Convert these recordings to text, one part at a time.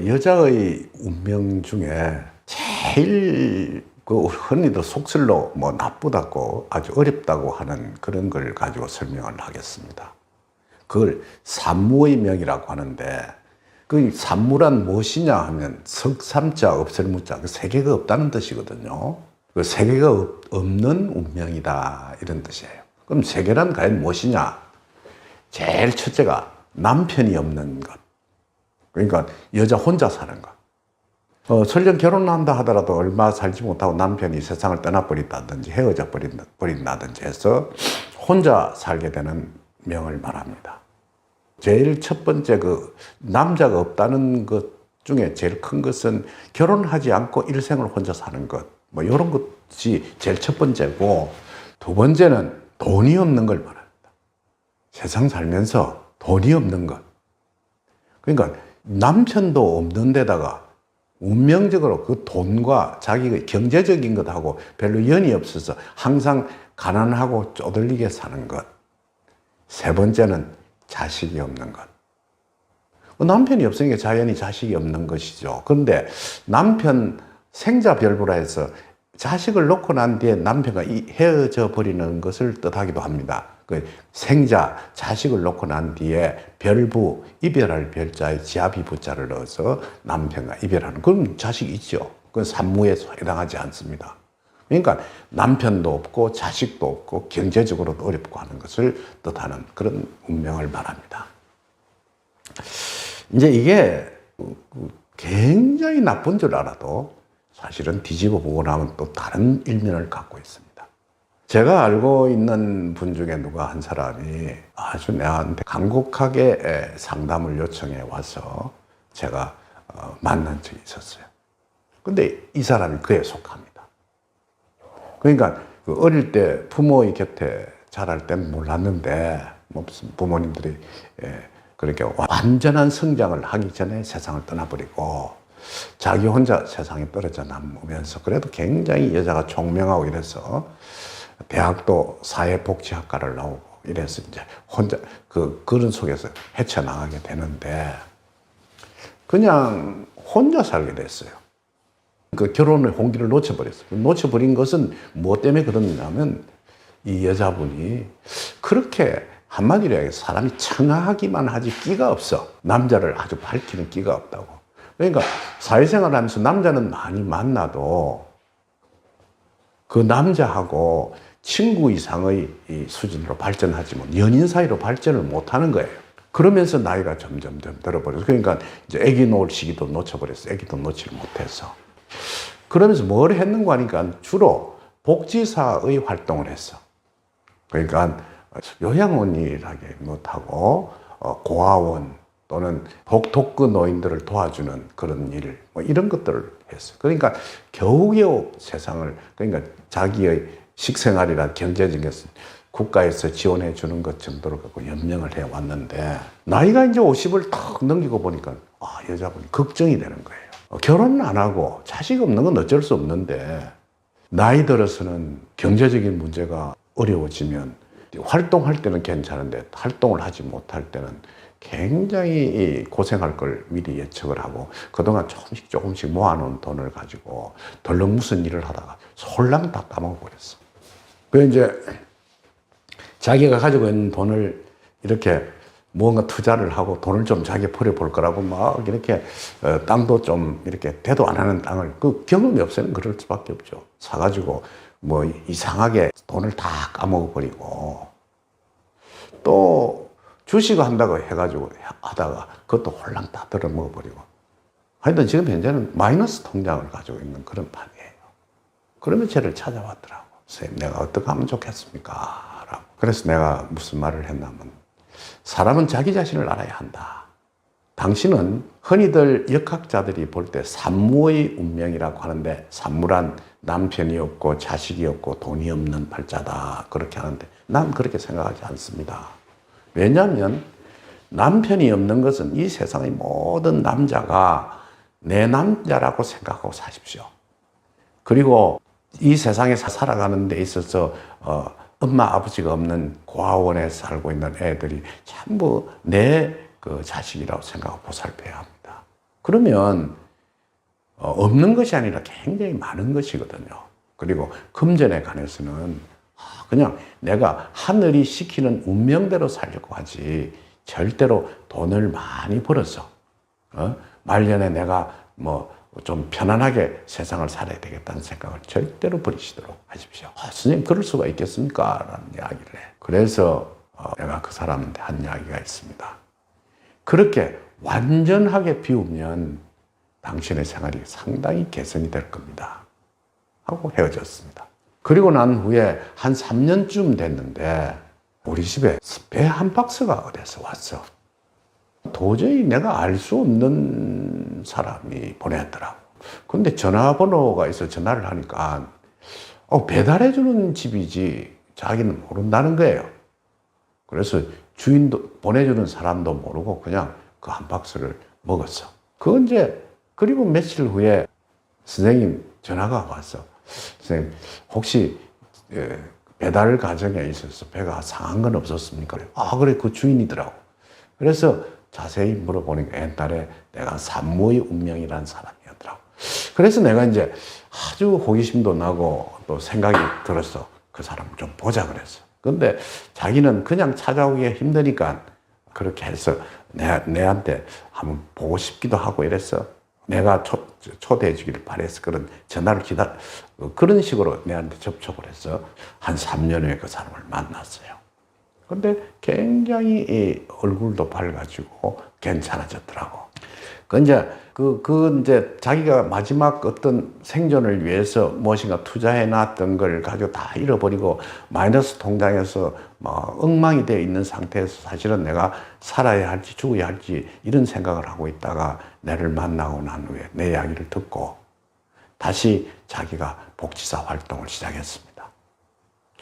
그 여자의 운명 중에 제일 그 흔히들 속설로 뭐 나쁘다고 아주 어렵다고 하는 그런 걸 가지고 설명을 하겠습니다. 그걸 산무의 명이라고 하는데 그 산무란 무엇이냐 하면 석삼자 없을무자 그 세계가 없다는 뜻이거든요. 그 세계가 없- 없는 운명이다 이런 뜻이에요. 그럼 세계란 과연 무엇이냐? 제일 첫째가 남편이 없는 것. 그러니까 여자 혼자 사는 것. 어, 설령 결혼한다 하더라도 얼마 살지 못하고 남편이 세상을 떠나버린다든지 헤어져 버린다, 버린다든지 해서 혼자 살게 되는 명을 말합니다. 제일 첫 번째 그 남자가 없다는 것 중에 제일 큰 것은 결혼하지 않고 일생을 혼자 사는 것. 뭐 이런 것이 제일 첫 번째고 두 번째는 돈이 없는 걸 말합니다. 세상 살면서 돈이 없는 것. 그러니까 남편도 없는 데다가 운명적으로 그 돈과 자기가 경제적인 것하고 별로 연이 없어서 항상 가난하고 쪼들리게 사는 것. 세 번째는 자식이 없는 것. 그 남편이 없으니까 자연히 자식이 없는 것이죠. 그런데 남편 생자별부라 해서 자식을 놓고 난 뒤에 남편과 이- 헤어져 버리는 것을 뜻하기도 합니다. 그 생자, 자식을 놓고 난 뒤에 별부, 이별할 별자에 지아비 부자를 넣어서 남편과 이별하는 그럼 자식이 있죠. 그건 산무에 해당하지 않습니다. 그러니까 남편도 없고 자식도 없고 경제적으로도 어렵고 하는 것을 뜻하는 그런 운명을 말합니다. 이제 이게 굉장히 나쁜 줄 알아도 사실은 뒤집어 보고 나면 또 다른 일면을 갖고 있습니다. 제가 알고 있는 분 중에 누가 한 사람이 아주 내한테 간곡하게 상담을 요청해 와서 제가 어, 만난 적이 있었어요. 근데 이 사람이 그에 속합니다. 그러니까 그 어릴 때 부모의 곁에 자랄 때는 몰랐는데 뭐 부모님들이 예, 그렇게 완전한 성장을 하기 전에 세상을 떠나버리고 자기 혼자 세상에 떨어져 남으면서 그래도 굉장히 여자가 총명하고 이래서 대학도 사회복지학과를 나오고 이래서 이제 혼자 그 그런 속에서 헤쳐나가게 되는데 그냥 혼자 살게 됐어요. 그 결혼의 홍기를 놓쳐버렸어요. 놓쳐버린 것은 뭐 때문에 그러냐면 이 여자분이 그렇게 한마디로 얘기해 사람이 청아하기만 하지 끼가 없어. 남자를 아주 밝히는 끼가 없다고. 그러니까 사회생활 하면서 남자는 많이 만나도 그 남자하고 친구 이상의 이 수준으로 발전하지 못, 연인 사이로 발전을 못 하는 거예요. 그러면서 나이가 점점점 들어버려서 그러니까 이제 아기 놓을 시기도 놓쳐버렸어. 아기도 놓지를 못해서. 그러면서 뭘 했는가 하니까 주로 복지사의 활동을 했어. 그러니까 요양원 일하게 못하고 어, 고아원 또는 복토크 노인들을 도와주는 그런 일, 뭐 이런 것들을 했어. 그러니까 겨우겨우 세상을 그러니까 자기의 식생활이나 경제적인 국가에서 지원해 주는 것 정도로 갖고 연명을 해 왔는데 나이가 이제 50을 탁 넘기고 보니까 아 여자분이 걱정이 되는 거예요. 어, 결혼은 안 하고 자식 없는 건 어쩔 수 없는데 나이 들어서는 경제적인 문제가 어려워지면 활동할 때는 괜찮은데 활동을 하지 못할 때는 굉장히 고생할 걸 미리 예측을 하고 그동안 조금씩 조금씩 모아놓은 돈을 가지고 덜렁 무슨 일을 하다가 솔랑 다 까먹어버렸어. 그 이제 자기가 가지고 있는 돈을 이렇게 뭔가 투자를 하고 돈을 좀 자기 벌여볼 거라고 막 이렇게 어, 땅도 좀 이렇게 대도 안 하는 땅을 그 경험이 없으면 그럴 수밖에 없죠. 사가지고 뭐 이상하게 돈을 다 까먹어 버리고 또 주식 한다고 해가지고 하다가 그것도 홀랑 다 들어먹어 버리고 하여튼 지금 현재는 마이너스 통장을 가지고 있는 그런 판이에요. 그러면 저를 찾아왔더라고. 선생님, 내가 어떻게 하면 좋겠습니까? 라고. 그래서 내가 무슨 말을 했냐면, 사람은 자기 자신을 알아야 한다. 당신은 흔히들 역학자들이 볼 때 산무의 운명이라고 하는데, 산무란 남편이 없고 자식이 없고 돈이 없는 팔자다. 그렇게 하는데, 난 그렇게 생각하지 않습니다. 왜냐하면, 남편이 없는 것은 이 세상의 모든 남자가 내 남자라고 생각하고 사십시오. 그리고 이 세상에 사- 살아가는 데 있어서 어, 엄마 아버지가 없는 고아원에 살고 있는 애들이 전부 내그 자식이라고 생각하고 보살펴야 합니다. 그러면 어, 없는 것이 아니라 굉장히 많은 것이거든요. 그리고 금전에 관해서는 아, 그냥 내가 하늘이 시키는 운명대로 살려고 하지 절대로 돈을 많이 벌어서 어? 말년에 내가 뭐 좀 편안하게 세상을 살아야 되겠다는 생각을 절대로 버리시도록 하십시오. 아, 선생님 그럴 수가 있겠습니까? 라는 이야기를 해. 그래서 어, 내가 그 사람한테 한 이야기가 있습니다. 그렇게 완전하게 비우면 당신의 생활이 상당히 개선이 될 겁니다. 하고 헤어졌습니다. 그리고 난 후에 한 3년쯤 됐는데 우리 집에 배 한 박스가 어디서 왔어. 도저히 내가 알 수 없는 사람이 보냈더라고. 근데 전화번호가 있어 전화를 하니까 어, 배달해주는 집이지 자기는 모른다는 거예요. 그래서 주인도 보내주는 사람도 모르고 그냥 그 한 박스를 먹었어. 그 이제 그리고 며칠 후에 선생님 전화가 왔어. 선생님 혹시 예, 배달 과정에 있어서 배가 상한 건 없었습니까? 아 그래 그 주인이더라고. 그래서 자세히 물어보니까 옛날에 내가 산모의 운명이라는 사람이었더라고. 그래서 내가 이제 아주 호기심도 나고 또 생각이 들었어. 그 사람을 좀 보자 그랬어. 근데 자기는 그냥 찾아오기가 힘드니까 그렇게 해서 내, 내한테 한번 보고 싶기도 하고 이랬어. 내가 초, 초대해 주기를 바랬어. 그런 전화를 기다, 그런 식으로 내한테 접촉을 해서 한 3년 후에 그 사람을 만났어요. 근데 굉장히 이 얼굴도 밝아지고 괜찮아졌더라고. 그 이제 그, 그 이제 자기가 마지막 어떤 생존을 위해서 무엇인가 투자해 놨던 걸 가지고 다 잃어버리고 마이너스 통장에서 뭐 엉망이 되어 있는 상태에서 사실은 내가 살아야 할지 죽어야 할지 이런 생각을 하고 있다가 내를 만나고 난 후에 내 이야기를 듣고 다시 자기가 복지사 활동을 시작했습니다.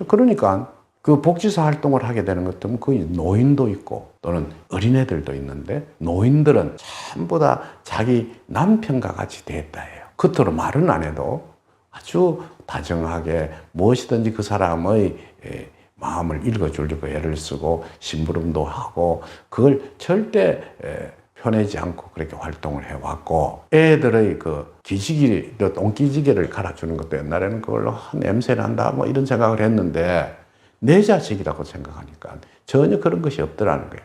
그러니까 그 복지사 활동을 하게 되는 것도 거의 노인도 있고 또는 어린애들도 있는데 노인들은 전부 다 자기 남편과 같이 됐다예요. 겉으로 말은 안 해도 아주 다정하게 무엇이든지 그 사람의 예, 마음을 읽어주려고 애를 쓰고 심부름도 하고 그걸 절대 예, 편하지 않고 그렇게 활동을 해왔고 애들의 그 기지개, 똥기지개를 갈아주는 것도 옛날에는 그걸로 냄새 난다 뭐 이런 생각을 했는데 내 자식이라고 생각하니까 전혀 그런 것이 없더라는 거예요.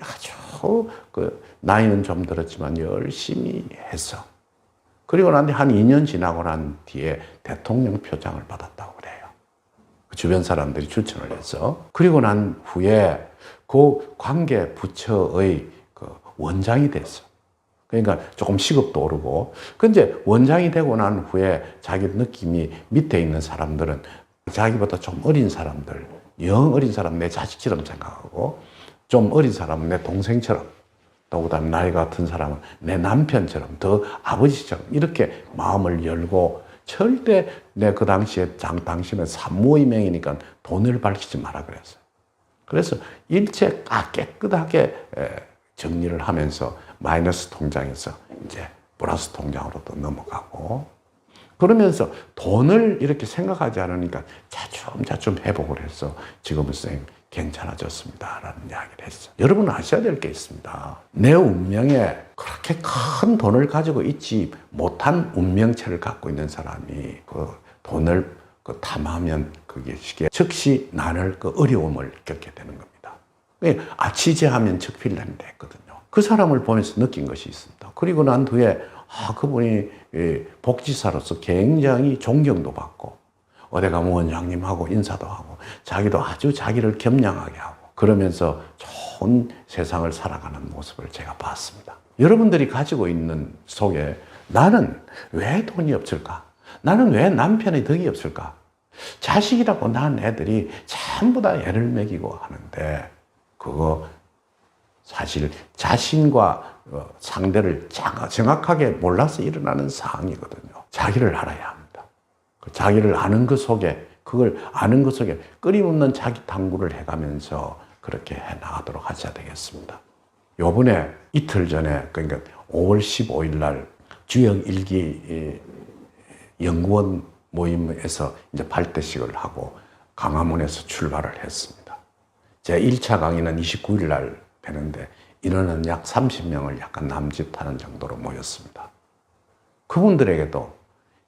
아주 그 나이는 좀 들었지만 열심히 했어. 그리고 난 한 2년 지나고 난 뒤에 대통령 표장을 받았다고 그래요. 그 주변 사람들이 추천을 해서. 그리고 난 후에 그 관계 부처의 그 원장이 됐어. 그러니까 조금 시급도 오르고. 근데 원장이 되고 난 후에 자기 느낌이 밑에 있는 사람들은 자기보다 좀 어린 사람들, 영 어린 사람 내 자식처럼 생각하고 좀 어린 사람은 내 동생처럼 또 그다음 나이 같은 사람은 내 남편처럼 더 아버지처럼 이렇게 마음을 열고 절대 내 그 당시에 장 당시는 산모이명이니까 돈을 밝히지 마라 그랬어요. 그래서 일체 다 깨끗하게 정리를 하면서 마이너스 통장에서 이제 플러스 통장으로 또 넘어가고 그러면서 돈을 이렇게 생각하지 않으니까 차츰차츰 회복을 해서 지금은 쌤 괜찮아졌습니다. 라는 이야기를 했어. 여러분 아셔야 될 게 있습니다. 내 운명에 그렇게 큰 돈을 가지고 있지 못한 운명체를 갖고 있는 사람이 그 돈을 그 탐하면 그게 시계 즉시 나눌 그 어려움을 겪게 되는 겁니다. 아치제하면 적필난다 했거든요. 그 사람을 보면서 느낀 것이 있습니다. 그리고 난 뒤에 아, 그분이 복지사로서 굉장히 존경도 받고 어디 가면 원장님하고 인사도 하고 자기도 아주 자기를 겸양하게 하고 그러면서 좋은 세상을 살아가는 모습을 제가 봤습니다. 여러분들이 가지고 있는 속에 나는 왜 돈이 없을까? 나는 왜 남편의 덕이 없을까? 자식이라고 낳은 애들이 전부 다 애를 먹이고 하는데 그거 사실 자신과 어, 상대를 정확하게 몰라서 일어나는 상황이거든요. 자기를 알아야 합니다. 그 자기를 아는 것 속에 그걸 아는 것 속에 끊임없는 자기 탐구를 해가면서 그렇게 해 나가도록 하셔야 되겠습니다. 요번에 이틀 전에 그러니까 5월 15일 날 주역 일기 연구원 모임에서 이제 발대식을 하고 강화문에서 출발을 했습니다. 제 1차 강의는 29일 날 되는데 인원은 약 30명을 약간 남짓하는 정도로 모였습니다. 그분들에게도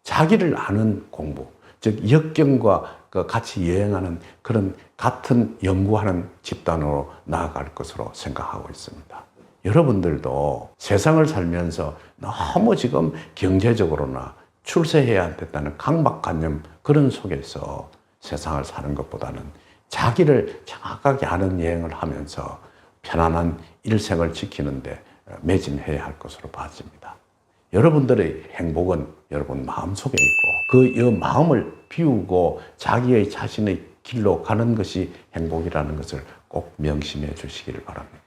자기를 아는 공부, 즉 역경과 그 같이 여행하는 그런 같은 연구하는 집단으로 나아갈 것으로 생각하고 있습니다. 여러분들도 세상을 살면서 너무 지금 경제적으로나 출세해야 된다는 강박관념 그런 속에서 세상을 사는 것보다는 자기를 정확하게 아는 여행을 하면서 편안한 일생을 지키는데 매진해야 할 것으로 봐집니다. 여러분들의 행복은 여러분 마음속에 있고 그이 마음을 비우고 자기의 자신의 길로 가는 것이 행복이라는 것을 꼭 명심해 주시기를 바랍니다.